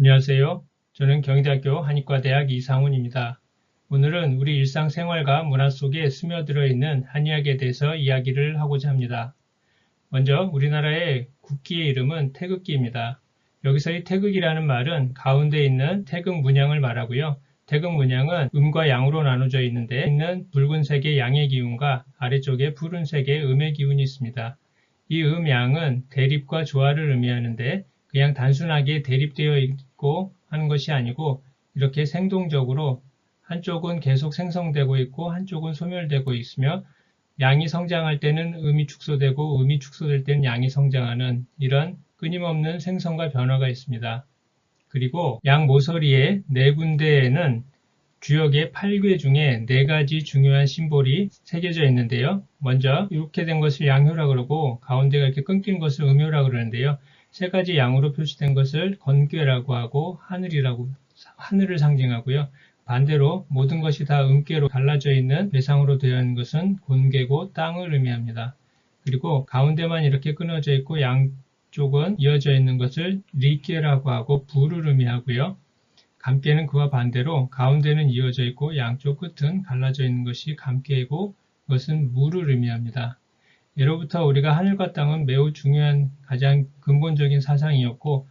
안녕하세요. 저는 경희대학교 한의과대학 이상훈입니다. 오늘은 우리 일상생활과 문화 속에 스며들어 있는 한의학에 대해서 이야기를 하고자 합니다. 먼저 우리나라의 국기의 이름은 태극기입니다. 여기서 이 태극이라는 말은 가운데 있는 태극 문양을 말하고요. 태극 문양은 음과 양으로 나눠져 있는데 있는 붉은색의 양의 기운과 아래쪽에 푸른색의 음의 기운이 있습니다. 이 음양은 대립과 조화를 의미하는데 그냥 단순하게 대립되어 있고 하는 것이 아니고 이렇게 생동적으로 한쪽은 계속 생성되고 있고 한쪽은 소멸되고 있으며 양이 성장할 때는 음이 축소되고 음이 축소될 때는 양이 성장하는 이런 끊임없는 생성과 변화가 있습니다. 그리고 양 모서리의 네 군데에는 주역의 8궤 중에 네 가지 중요한 심볼이 새겨져 있는데요. 먼저 이렇게 된 것을 양효라 그러고 가운데가 이렇게 끊긴 것을 음효라 그러는데요. 세 가지 양으로 표시된 것을 건괴라고 하고 하늘이라고 하늘을 상징하고요. 반대로 모든 것이 다 음괴로 갈라져 있는 배상으로 되어 있는 것은 곤괴고 땅을 의미합니다. 그리고 가운데만 이렇게 끊어져 있고 양쪽은 이어져 있는 것을 리괴라고 하고 불을 의미하고요. 감괴는 그와 반대로 가운데는 이어져 있고 양쪽 끝은 갈라져 있는 것이 감괴이고 그것은 물을 의미합니다. 예로부터 우리가 하늘과 땅은 매우 중요한 가장 근본적인 사상이었고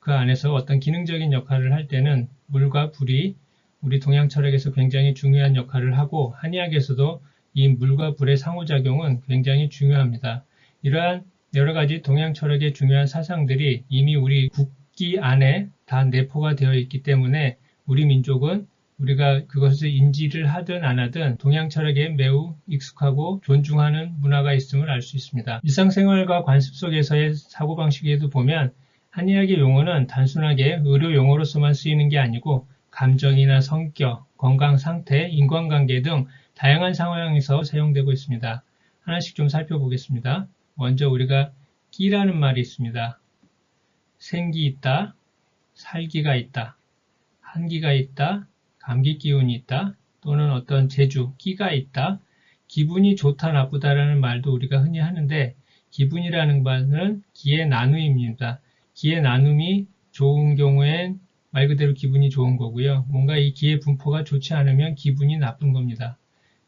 그 안에서 어떤 기능적인 역할을 할 때는 물과 불이 우리 동양 철학에서 굉장히 중요한 역할을 하고 한의학에서도 이 물과 불의 상호작용은 굉장히 중요합니다. 이러한 여러 가지 동양 철학의 중요한 사상들이 이미 우리 국기 안에 다 내포가 되어 있기 때문에 우리 민족은 우리가 그것을 인지를 하든 안 하든 동양 철학에 매우 익숙하고 존중하는 문화가 있음을 알 수 있습니다. 일상생활과 관습 속에서의 사고방식에도 보면 한의학의 용어는 단순하게 의료 용어로서만 쓰이는 게 아니고 감정이나 성격, 건강 상태, 인간관계 등 다양한 상황에서 사용되고 있습니다. 하나씩 좀 살펴보겠습니다. 먼저 우리가 끼라는 말이 있습니다. 생기 있다, 살기가 있다, 한기가 있다, 감기 기운이 있다 또는 어떤 재주, 끼가 있다 기분이 좋다 나쁘다라는 말도 우리가 흔히 하는데 기분이라는 말은 기의 나눔입니다. 기의 나눔이 좋은 경우엔 말 그대로 기분이 좋은 거고요. 뭔가 이 기의 분포가 좋지 않으면 기분이 나쁜 겁니다.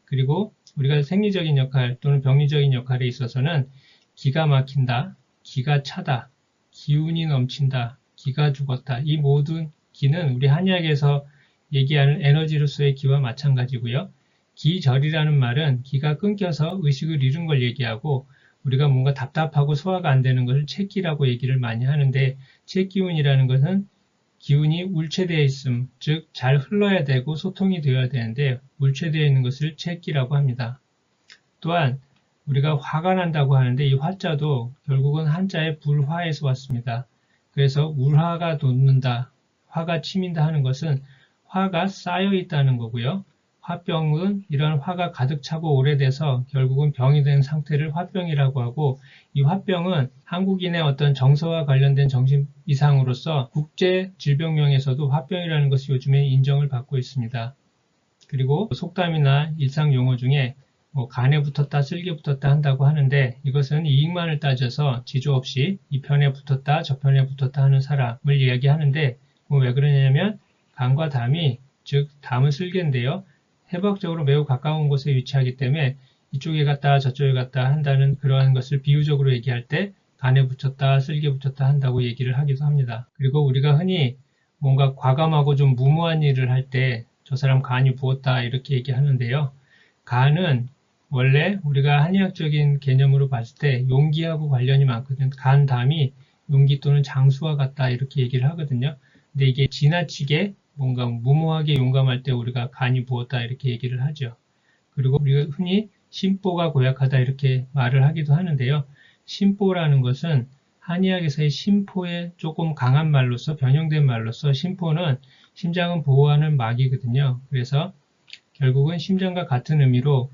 그리고 우리가 생리적인 역할 또는 병리적인 역할에 있어서는 기가 막힌다, 기가 차다, 기운이 넘친다, 기가 죽었다. 이 모든 기는 우리 한의학에서 얘기하는 에너지로서의 기와 마찬가지고요. 기절이라는 말은 기가 끊겨서 의식을 잃은 걸 얘기하고 우리가 뭔가 답답하고 소화가 안 되는 것을 채기라고 얘기를 많이 하는데 채기운이라는 것은 기운이 울체되어 있음, 즉 잘 흘러야 되고 소통이 되어야 되는데 울체되어 있는 것을 채기라고 합니다. 또한 우리가 화가 난다고 하는데 이 화자도 결국은 한자의 불화에서 왔습니다. 그래서 울화가 돋는다, 화가 치민다 하는 것은 화가 쌓여 있다는 거고요. 화병은 이런 화가 가득 차고 오래돼서 결국은 병이 된 상태를 화병이라고 하고 이 화병은 한국인의 어떤 정서와 관련된 정신 이상으로서 국제 질병명에서도 화병이라는 것이 요즘에 인정을 받고 있습니다. 그리고 속담이나 일상 용어 중에 뭐 간에 붙었다 쓸개 붙었다 한다고 하는데 이것은 이익만을 따져서 지조 없이 이 편에 붙었다 저 편에 붙었다 하는 사람을 이야기하는데 뭐 왜 그러냐면 간과 담이 즉 담은 쓸개인데요. 해부학적으로 매우 가까운 곳에 위치하기 때문에 이쪽에 갔다 저쪽에 갔다 한다는 그러한 것을 비유적으로 얘기할 때 간에 붙였다 쓸개 붙였다 한다고 얘기를 하기도 합니다. 그리고 우리가 흔히 뭔가 과감하고 좀 무모한 일을 할 때 저 사람 간이 부었다 이렇게 얘기하는데요. 간은 원래 우리가 한의학적인 개념으로 봤을 때 용기하고 관련이 많거든요. 간, 담이 용기 또는 장수와 같다 이렇게 얘기를 하거든요. 근데 이게 지나치게 뭔가 무모하게 용감할 때 우리가 간이 부었다 이렇게 얘기를 하죠. 그리고 우리가 흔히 심보가 고약하다 이렇게 말을 하기도 하는데요. 심보라는 것은 한의학에서의 심포에 조금 강한 말로서 변형된 말로서 심포는 심장은 보호하는 막이거든요. 그래서 결국은 심장과 같은 의미로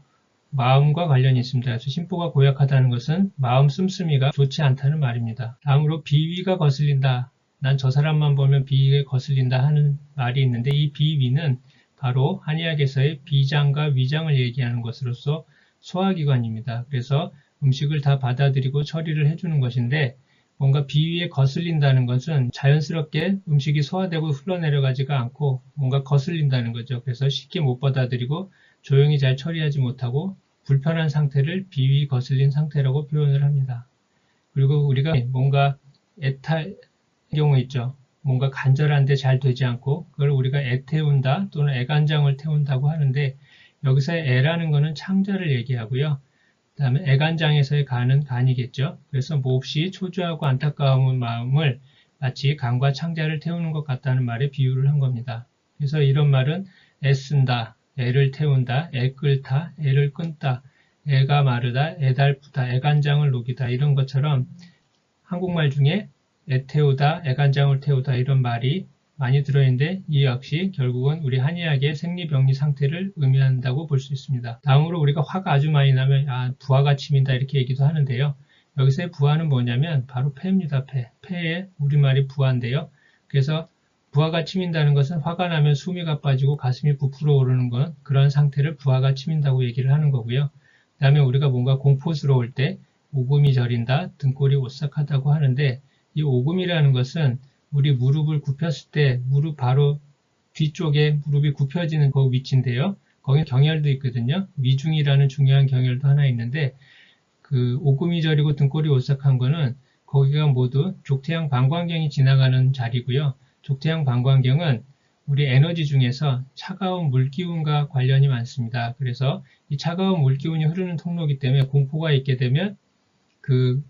마음과 관련이 있습니다. 그래서 심포가 고약하다는 것은 마음 씀씀이가 좋지 않다는 말입니다. 다음으로 비위가 거슬린다. 난 저 사람만 보면 비위에 거슬린다 하는 말이 있는데 이 비위는 바로 한의학에서의 비장과 위장을 얘기하는 것으로서 소화기관입니다. 그래서 음식을 다 받아들이고 처리를 해주는 것인데 뭔가 비위에 거슬린다는 것은 자연스럽게 음식이 소화되고 흘러내려가지가 않고 뭔가 거슬린다는 거죠. 그래서 쉽게 못 받아들이고 조용히 잘 처리하지 못하고 불편한 상태를 비위 거슬린 상태라고 표현을 합니다. 그리고 우리가 뭔가 애탈 경우 있죠. 뭔가 간절한데 잘 되지 않고 그걸 우리가 애 태운다 또는 애간장을 태운다고 하는데 여기서 애라는 것은 창자를 얘기하고요. 그 다음에 애간장에서의 간은 간이겠죠. 그래서 몹시 초조하고 안타까운 마음을 마치 간과 창자를 태우는 것 같다는 말에 비유를 한 겁니다. 그래서 이런 말은 애쓴다, 애를 태운다, 애 끓다, 애를 끊다, 애가 마르다, 애달프다, 애간장을 녹이다 이런 것처럼 한국말 중에 애 태우다, 애간장을 태우다 이런 말이 많이 들어있는데 이 역시 결국은 우리 한의학의 생리병리 상태를 의미한다고 볼 수 있습니다. 다음으로 우리가 화가 아주 많이 나면 아, 부하가 침인다 이렇게 얘기도 하는데요. 여기서의 부하는 뭐냐면 바로 폐입니다. 폐. 폐의 우리말이 부하인데요. 그래서 부하가 침인다는 것은 화가 나면 숨이 가빠지고 가슴이 부풀어 오르는 건 그런 상태를 부하가 침인다고 얘기를 하는 거고요. 그 다음에 우리가 뭔가 공포스러울 때 오금이 저린다, 등골이 오싹하다고 하는데 이 오금이라는 것은 우리 무릎을 굽혔을 때 무릎 바로 뒤쪽에 무릎이 굽혀지는 그 위치인데요. 거기 경혈도 있거든요. 위중이라는 중요한 경혈도 하나 있는데 그 오금이 저리고 등골이 오싹한 거는 거기가 모두 족태양 방광경이 지나가는 자리고요. 족태양 방광경은 우리 에너지 중에서 차가운 물기운과 관련이 많습니다. 그래서 이 차가운 물기운이 흐르는 통로이기 때문에 공포가 있게 되면 그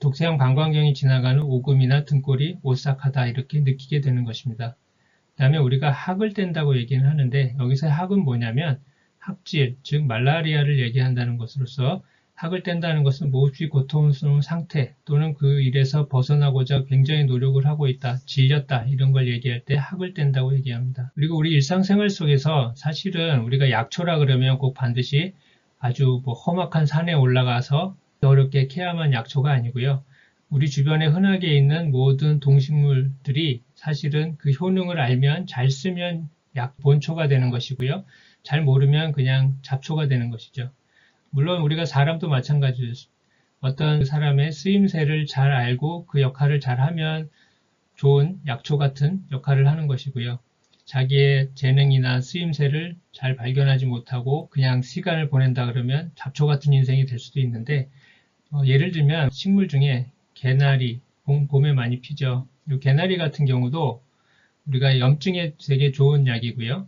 독세형 방광경이 지나가는 오금이나 등골이 오싹하다 이렇게 느끼게 되는 것입니다. 그 다음에 우리가 학을 뗀다고 얘기는 하는데 여기서 학은 뭐냐면 학질, 즉 말라리아를 얘기한다는 것으로서 학을 뗀다는 것은 몹시 고통스러운 상태 또는 그 일에서 벗어나고자 굉장히 노력을 하고 있다, 질렸다 이런 걸 얘기할 때 학을 뗀다고 얘기합니다. 그리고 우리 일상생활 속에서 사실은 우리가 약초라 그러면 꼭 반드시 아주 뭐 험악한 산에 올라가서 어렵게 케야만 약초가 아니고요. 우리 주변에 흔하게 있는 모든 동식물들이 사실은 그 효능을 알면 잘 쓰면 약 본초가 되는 것이고요. 잘 모르면 그냥 잡초가 되는 것이죠. 물론 우리가 사람도 마찬가지죠. 어떤 사람의 쓰임새를 잘 알고 그 역할을 잘 하면 좋은 약초 같은 역할을 하는 것이고요. 자기의 재능이나 쓰임새를 잘 발견하지 못하고 그냥 시간을 보낸다 그러면 잡초 같은 인생이 될 수도 있는데 어, 예를 들면 식물 중에 개나리, 봄, 봄에 많이 피죠. 이 개나리 같은 경우도 우리가 염증에 되게 좋은 약이고요.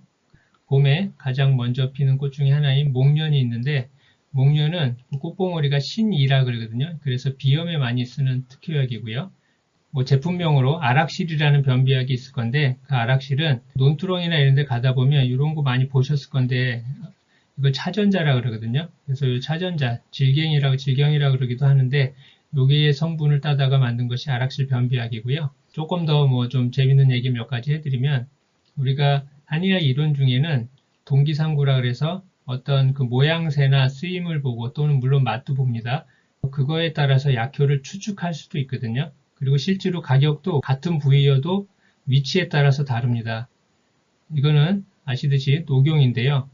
봄에 가장 먼저 피는 꽃 중에 하나인 목련이 있는데 목련은 꽃봉오리가 신이라 그러거든요. 그래서 비염에 많이 쓰는 특효약이고요. 뭐 제품명으로 아락실이라는 변비약이 있을 건데 그 아락실은 논두렁이나 이런 데 가다 보면 이런 거 많이 보셨을 건데 이걸 차전자라 그러거든요. 그래서 이 차전자, 질갱이라고 질경이라고 그러기도 하는데 요기의 성분을 따다가 만든 것이 아락실 변비약이고요. 조금 더 뭐 좀 재밌는 얘기 몇 가지 해드리면 우리가 한의학 이론 중에는 동기상구라 그래서 어떤 그 모양새나 쓰임을 보고 또는 물론 맛도 봅니다. 그거에 따라서 약효를 추측할 수도 있거든요. 그리고 실제로 가격도 같은 부위여도 위치에 따라서 다릅니다. 이거는 아시듯이 녹용인데요.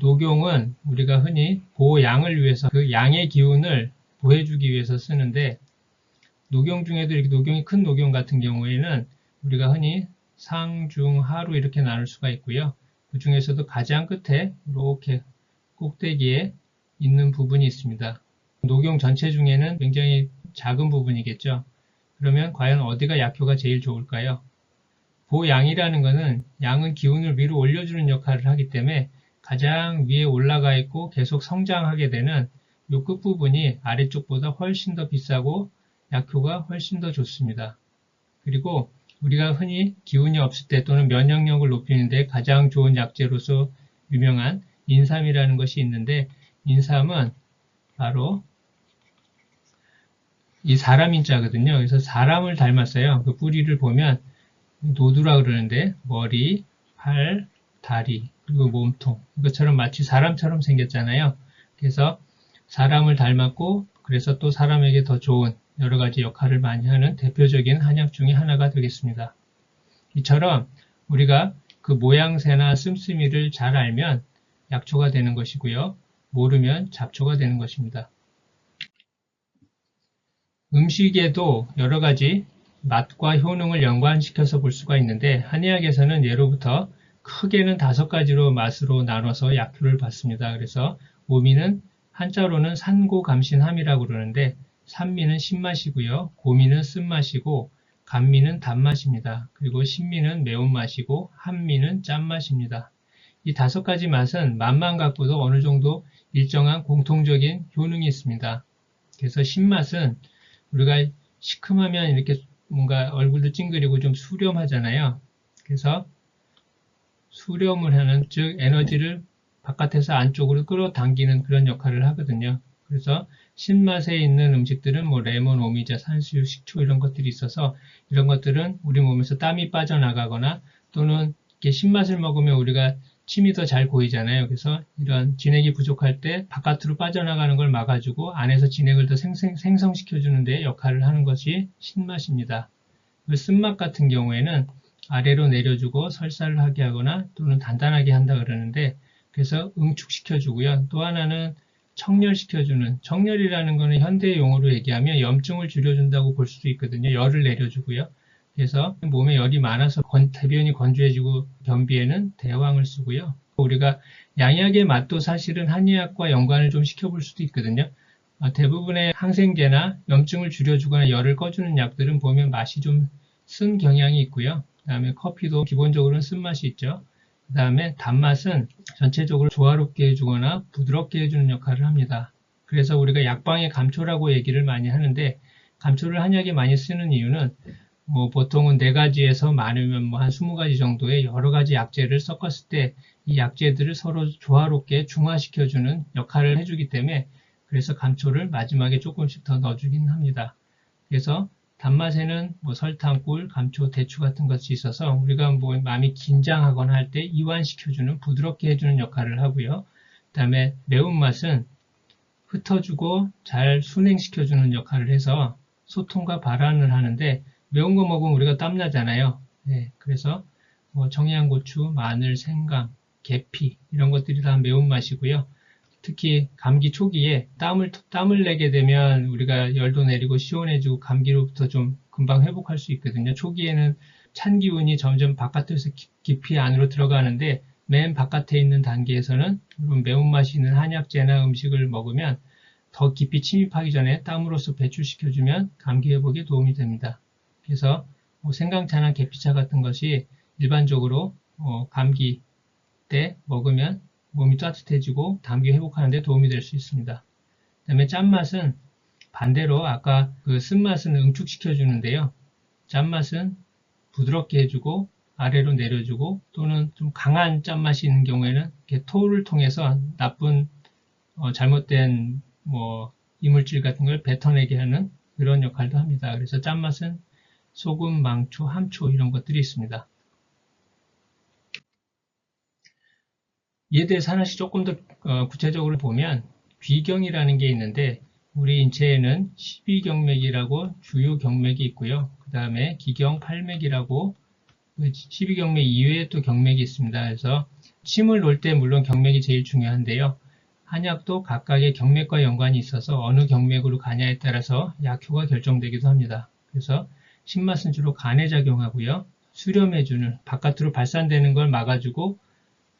녹용은 우리가 흔히 보양을 위해서 그 양의 기운을 보해주기 위해서 쓰는데 녹용 중에도 이렇게 녹용이 큰 녹용 같은 경우에는 우리가 흔히 상, 중, 하로 이렇게 나눌 수가 있고요. 그 중에서도 가장 끝에 이렇게 꼭대기에 있는 부분이 있습니다. 녹용 전체 중에는 굉장히 작은 부분이겠죠. 그러면 과연 어디가 약효가 제일 좋을까요? 보양이라는 것은 양은 기운을 위로 올려주는 역할을 하기 때문에 가장 위에 올라가 있고 계속 성장하게 되는 이 끝부분이 아래쪽보다 훨씬 더 비싸고 약효가 훨씬 더 좋습니다. 그리고 우리가 흔히 기운이 없을 때 또는 면역력을 높이는데 가장 좋은 약재로서 유명한 인삼이라는 것이 있는데 인삼은 바로 이 사람 인 자거든요. 그래서 사람을 닮았어요. 그 뿌리를 보면 노두라 그러는데 머리, 팔, 다리, 그리고 몸통 이것처럼 마치 사람처럼 생겼잖아요. 그래서 사람을 닮았고 그래서 또 사람에게 더 좋은 여러 가지 역할을 많이 하는 대표적인 한약 중의 하나가 되겠습니다. 이처럼 우리가 그 모양새나 씀씀이를 잘 알면 약초가 되는 것이고요. 모르면 잡초가 되는 것입니다. 음식에도 여러 가지 맛과 효능을 연관시켜서 볼 수가 있는데 한의학에서는 예로부터 크게는 다섯 가지로 맛으로 나눠서 약효를 봤습니다. 그래서 오미는 한자로는 산고감신함이라고 그러는데 산미는 신맛이고요. 고미는 쓴맛이고 감미는 단맛입니다. 그리고 신미는 매운맛이고 한미는 짠맛입니다. 이 다섯 가지 맛은 맛만 갖고도 어느 정도 일정한 공통적인 효능이 있습니다. 그래서 신맛은 우리가 시큼하면 이렇게 뭔가 얼굴도 찡그리고 좀 수렴하잖아요. 그래서 수렴을 하는 즉 에너지를 바깥에서 안쪽으로 끌어당기는 그런 역할을 하거든요. 그래서 신맛에 있는 음식들은 뭐 레몬, 오미자, 산수유, 식초 이런 것들이 있어서 이런 것들은 우리 몸에서 땀이 빠져나가거나 또는 이렇게 신맛을 먹으면 우리가 침이 더잘 고이잖아요. 그래서 이런 진액이 부족할 때 바깥으로 빠져나가는 걸 막아주고 안에서 진액을 더 생성, 생성시켜주는 데 역할을 하는 것이 신맛입니다. 그 쓴맛 같은 경우에는 아래로 내려주고 설사를 하게 하거나 또는 단단하게 한다 그러는데 그래서 응축시켜주고요. 또 하나는 청열시켜주는 청열이라는 것은 현대 용어로 얘기하면 염증을 줄여준다고 볼 수도 있거든요. 열을 내려주고요. 그래서 몸에 열이 많아서 건, 대변이 건조해지고 변비에는 대왕을 쓰고요. 우리가 양약의 맛도 사실은 한의학과 연관을 좀 시켜볼 수도 있거든요. 어, 대부분의 항생제나 염증을 줄여주거나 열을 꺼주는 약들은 보면 맛이 좀 쓴 경향이 있고요. 그 다음에 커피도 기본적으로는 쓴맛이 있죠. 그 다음에 단맛은 전체적으로 조화롭게 해주거나 부드럽게 해주는 역할을 합니다. 그래서 우리가 약방의 감초라고 얘기를 많이 하는데 감초를 한약에 많이 쓰는 이유는 뭐 보통은 네 가지에서 많으면 뭐한 스무 가지 정도의 여러 가지 약재를 섞었을 때 이 약재들을 서로 조화롭게 중화시켜주는 역할을 해주기 때문에 그래서 감초를 마지막에 조금씩 더 넣어주긴 합니다. 그래서 단맛에는 뭐 설탕, 꿀, 감초, 대추 같은 것이 있어서 우리가 뭐 마음이 긴장하거나 할 때 이완시켜주는 부드럽게 해주는 역할을 하고요. 그 다음에 매운맛은 흩어주고 잘 순행시켜주는 역할을 해서 소통과 발환을 하는데 매운 거 먹으면 우리가 땀나잖아요. 네, 그래서 뭐 청양고추, 마늘, 생강, 계피 이런 것들이 다 매운맛이고요. 특히 감기 초기에 땀을 땀을 내게 되면 우리가 열도 내리고 시원해지고 감기로부터 좀 금방 회복할 수 있거든요. 초기에는 찬 기운이 점점 바깥에서 깊이 안으로 들어가는데 맨 바깥에 있는 단계에서는 매운맛이 있는 한약재나 음식을 먹으면 더 깊이 침입하기 전에 땀으로써 배출시켜주면 감기 회복에 도움이 됩니다. 그래서 뭐 생강차나 계피차 같은 것이 일반적으로 어, 감기 때 먹으면 몸이 따뜻해지고 감기 회복하는 데 도움이 될 수 있습니다. 그 다음에 짠맛은 반대로 아까 그 쓴맛은 응축시켜 주는데요. 짠맛은 부드럽게 해주고 아래로 내려주고 또는 좀 강한 짠맛이 있는 경우에는 이렇게 토를 통해서 나쁜 어, 잘못된 뭐 이물질 같은 걸 뱉어내게 하는 그런 역할도 합니다. 그래서 짠맛은 소금, 망초, 함초 이런 것들이 있습니다. 이에 대해서 하나씩 조금 더 어, 구체적으로 보면 귀경이라는 게 있는데 우리 인체에는 12경맥이라고 주요 경맥이 있고요. 그 다음에 기경 8맥이라고 12경맥 그 이외에 또 경맥이 있습니다. 그래서 침을 놓을 때 물론 경맥이 제일 중요한데요. 한약도 각각의 경맥과 연관이 있어서 어느 경맥으로 가냐에 따라서 약효가 결정되기도 합니다. 그래서 신맛은 주로 간에 작용하고요. 수렴해주는 바깥으로 발산되는 걸 막아주고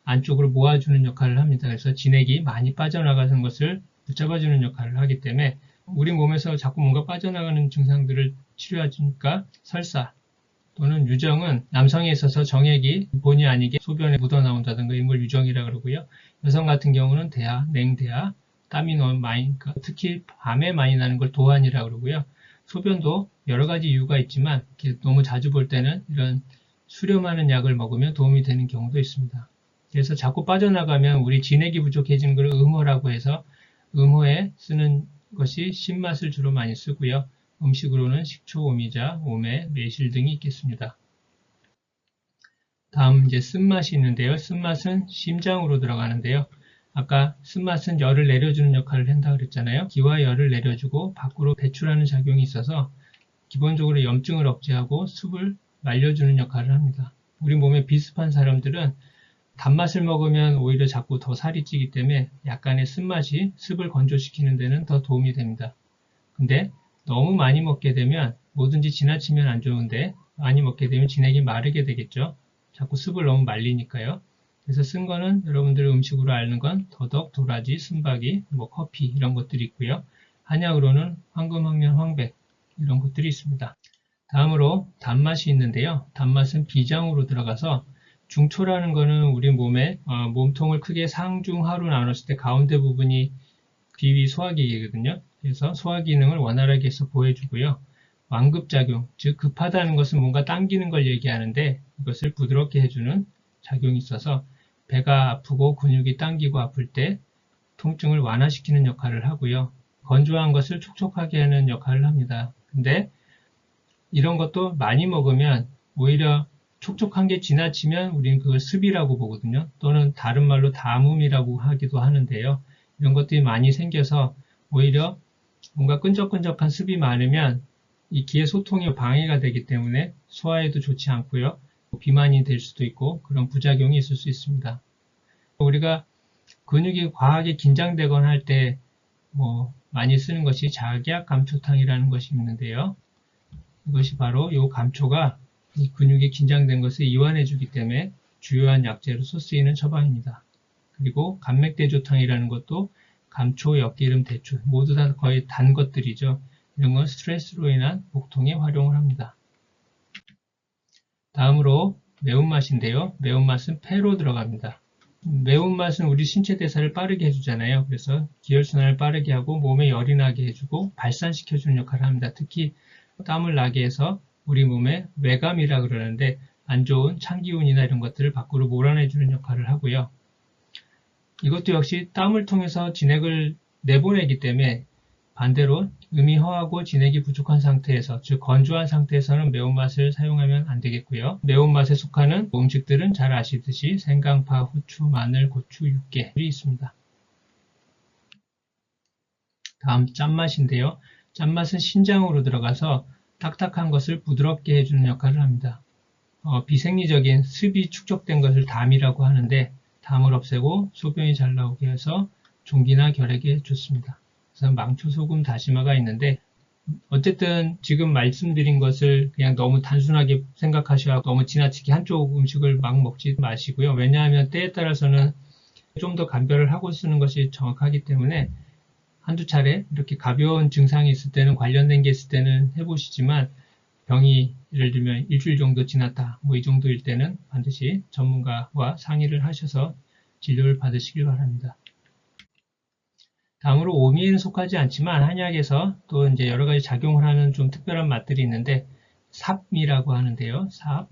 안쪽으로 모아주는 역할을 합니다. 그래서 진액이 많이 빠져나가는 것을 붙잡아주는 역할을 하기 때문에 우리 몸에서 자꾸 뭔가 빠져나가는 증상들을 치료하니까 설사 또는 유정은 남성에 있어서 정액이 본의 아니게 소변에 묻어나온다든가 이걸 유정이라 그러고요. 여성 같은 경우는 대하, 냉대하, 땀이 너무 많이, 특히 밤에 많이 나는 걸 도안이라 그러고요. 소변도 여러 가지 이유가 있지만 너무 자주 볼 때는 이런 수렴하는 약을 먹으면 도움이 되는 경우도 있습니다. 그래서 자꾸 빠져나가면 우리 진액이 부족해지는 걸 음호라고 해서 음호에 쓰는 것이 신맛을 주로 많이 쓰고요. 음식으로는 식초, 오미자, 오메, 매실 등이 있겠습니다. 다음 이제 쓴맛이 있는데요. 쓴맛은 심장으로 들어가는데요. 아까 쓴맛은 열을 내려주는 역할을 한다 그랬잖아요. 기와 열을 내려주고 밖으로 배출하는 작용이 있어서 기본적으로 염증을 억제하고 습을 말려주는 역할을 합니다. 우리 몸에 비습한 사람들은 단맛을 먹으면 오히려 자꾸 더 살이 찌기 때문에 약간의 쓴맛이 습을 건조시키는 데는 더 도움이 됩니다. 근데 너무 많이 먹게 되면 뭐든지 지나치면 안 좋은데 많이 먹게 되면 진액이 마르게 되겠죠. 자꾸 습을 너무 말리니까요. 그래서 쓴 거는 여러분들 음식으로 앓는 건 더덕, 도라지, 순박이, 뭐 커피 이런 것들이 있고요. 한약으로는 황금, 황련, 황백 이런 것들이 있습니다. 다음으로 단맛이 있는데요. 단맛은 비장으로 들어가서 중초라는 거는 우리 몸에 어, 몸통을 크게 상중하로 나눴을 때 가운데 부분이 비위 소화기이거든요. 그래서 소화 기능을 원활하게 해서 보여주고요. 완급작용, 즉 급하다는 것은 뭔가 당기는 걸 얘기하는데 이것을 부드럽게 해주는 작용이 있어서 배가 아프고 근육이 당기고 아플 때 통증을 완화시키는 역할을 하고요. 건조한 것을 촉촉하게 하는 역할을 합니다. 근데 이런 것도 많이 먹으면 오히려 촉촉한 게 지나치면 우리는 그걸 습이라고 보거든요. 또는 다른 말로 담음이라고 하기도 하는데요. 이런 것들이 많이 생겨서 오히려 뭔가 끈적끈적한 습이 많으면 이 기의 소통이 방해가 되기 때문에 소화에도 좋지 않고요. 비만이 될 수도 있고 그런 부작용이 있을 수 있습니다. 우리가 근육이 과하게 긴장되거나 할 때 뭐 많이 쓰는 것이 자기약 감초탕이라는 것이 있는데요. 이것이 바로 이 감초가 이 근육이 긴장된 것을 이완해 주기 때문에 주요한 약재로서 쓰이는 처방입니다. 그리고 감맥대조탕이라는 것도 감초, 엿기름, 대추 모두 다 거의 단 것들이죠. 이런 건 스트레스로 인한 복통에 활용을 합니다. 다음으로 매운맛인데요. 매운맛은 폐로 들어갑니다. 매운맛은 우리 신체 대사를 빠르게 해주잖아요. 그래서 기혈순환을 빠르게 하고 몸에 열이 나게 해주고 발산시켜주는 역할을 합니다. 특히 땀을 나게 해서 우리 몸에 외감이라 그러는데 안 좋은 찬기운이나 이런 것들을 밖으로 몰아내주는 역할을 하고요. 이것도 역시 땀을 통해서 진액을 내보내기 때문에 반대로 음이 허하고 진액이 부족한 상태에서 즉 건조한 상태에서는 매운맛을 사용하면 안 되겠고요. 매운맛에 속하는 음식들은 잘 아시듯이 생강파, 후추, 마늘, 고추, 육개이 있습니다. 다음 짠맛인데요. 짠맛은 신장으로 들어가서 딱딱한 것을 부드럽게 해주는 역할을 합니다. 어, 비생리적인 습이 축적된 것을 담이라고 하는데 담을 없애고 소변이 잘 나오게 해서 종기나 결핵에 좋습니다. 그래서 망초, 소금, 다시마가 있는데 어쨌든 지금 말씀드린 것을 그냥 너무 단순하게 생각하셔야 너무 지나치게 한쪽 음식을 막 먹지 마시고요. 왜냐하면 때에 따라서는 좀 더 감별을 하고 쓰는 것이 정확하기 때문에 한두 차례 이렇게 가벼운 증상이 있을 때는 관련된 게 있을 때는 해보시지만 병이 예를 들면 일주일 정도 지났다 뭐 이 정도일 때는 반드시 전문가와 상의를 하셔서 진료를 받으시길 바랍니다. 다음으로 오미에는 속하지 않지만 한약에서 또 이제 여러 가지 작용을 하는 좀 특별한 맛들이 있는데 삽이라고 하는데요. 삽.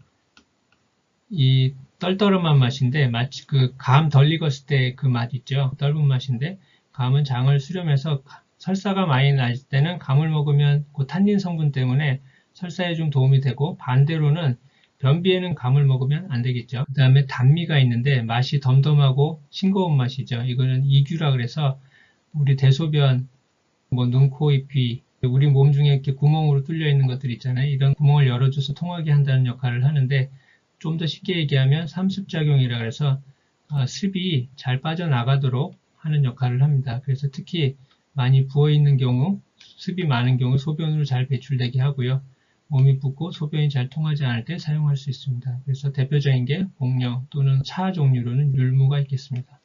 이 떨떠름한 맛인데 마치 그 감 덜 익었을 때 그 맛 있죠. 떫은 맛인데 감은 장을 수렴해서 설사가 많이 날 때는 감을 먹으면 그 탄닌 성분 때문에 설사에 좀 도움이 되고 반대로는 변비에는 감을 먹으면 안 되겠죠. 그 다음에 단미가 있는데 맛이 덤덤하고 싱거운 맛이죠. 이거는 이규라 그래서 우리 대소변, 뭐 눈, 코, 입, 귀, 우리 몸 중에 이렇게 구멍으로 뚫려 있는 것들 있잖아요. 이런 구멍을 열어줘서 통하게 한다는 역할을 하는데 좀 더 쉽게 얘기하면 삼습작용이라 그래서 아, 습이 잘 빠져나가도록 하는 역할을 합니다. 그래서 특히 많이 부어있는 경우, 습이 많은 경우 소변으로 잘 배출되게 하고요. 몸이 붓고 소변이 잘 통하지 않을 때 사용할 수 있습니다. 그래서 대표적인 게 복령 또는 차 종류로는 율무가 있겠습니다.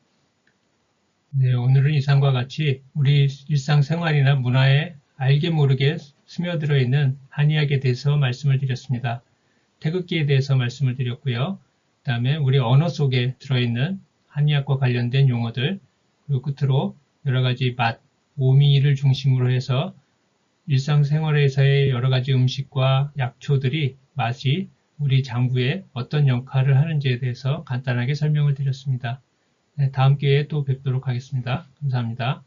네, 오늘은 이상과 같이 우리 일상생활이나 문화에 알게 모르게 스며들어 있는 한의학에 대해서 말씀을 드렸습니다. 태극기에 대해서 말씀을 드렸고요. 그 다음에 우리 언어 속에 들어있는 한의학과 관련된 용어들, 그리고 끝으로 여러 가지 맛, 오미를 중심으로 해서 일상생활에서의 여러 가지 음식과 약초들이 맛이 우리 장부에 어떤 역할을 하는지에 대해서 간단하게 설명을 드렸습니다. 네, 다음 기회에 또 뵙도록 하겠습니다. 감사합니다.